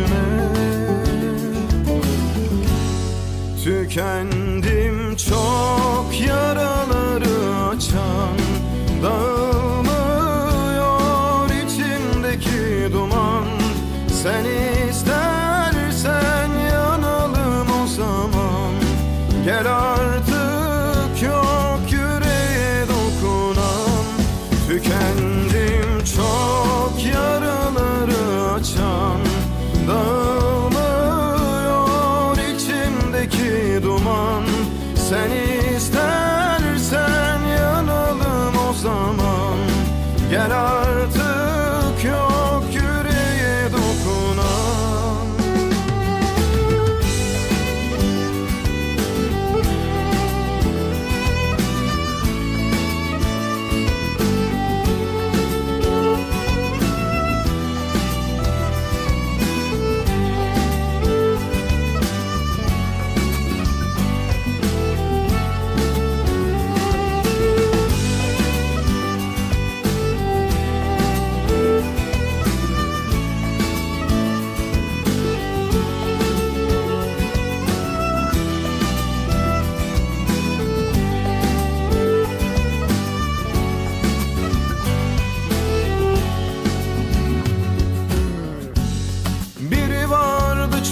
ya yüzüne Tükendim çok yaraları açan Dağılmıyor içimdeki duman. Sen Sen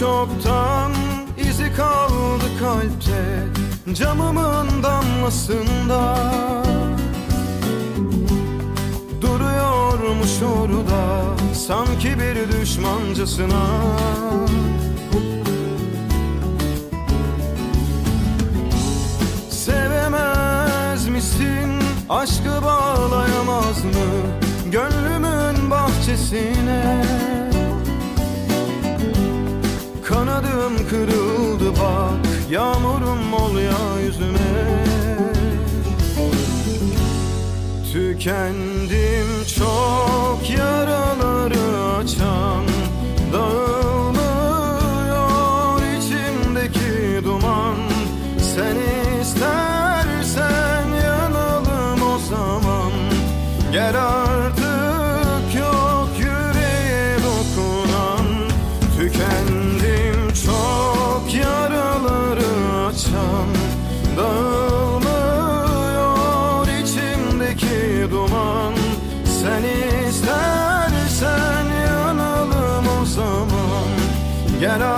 çoktan izi kaldı kalpte Camımın damlasında Duruyormuş orada sanki bir düşmancasına Sevemez misin? Aşkı kırıldı bak Yağmurum ol ya yüzüme Tükendim çok yaraları açan Dağılmıyor içimdeki duman. Sen istersen Yet I